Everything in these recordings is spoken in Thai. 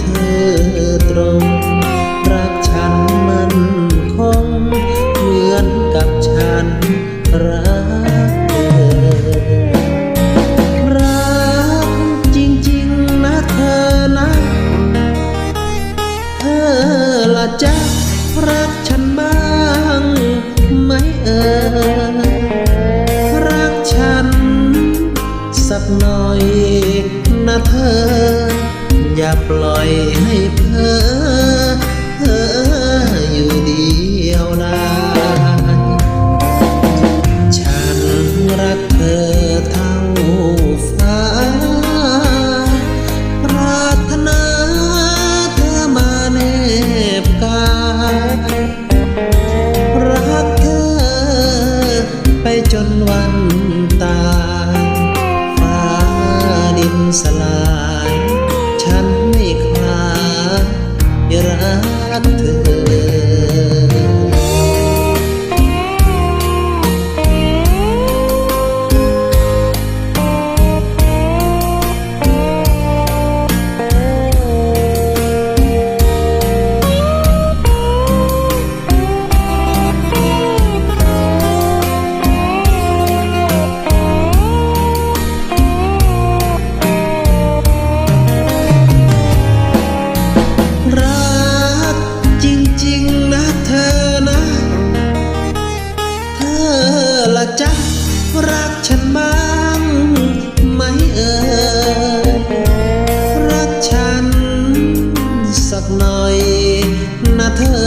เธอตรง รักฉันมันคง เหมือนกับฉันรักเธอ รักจริงๆนะเธอนะ เธอละจะ ปล่อยให้เพ้อเพ้ออยู่เดียวดายฉันรักเธอเท่าฟ้า ปรารถนาเธอมาเนบกายรักเธอไปจนวันตายฟ้าดินสลาย เธอ ละจะรักฉันบ้างไหมเอ่ยรักฉันสักหน่อยนะเธอ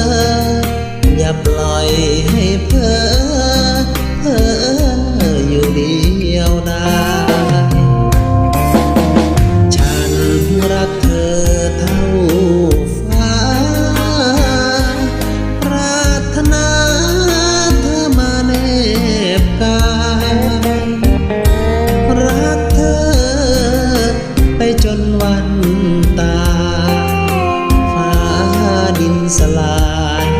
อย่าปล่อยให้เพ้อเพ้ออยู่เดียวดาย สลาย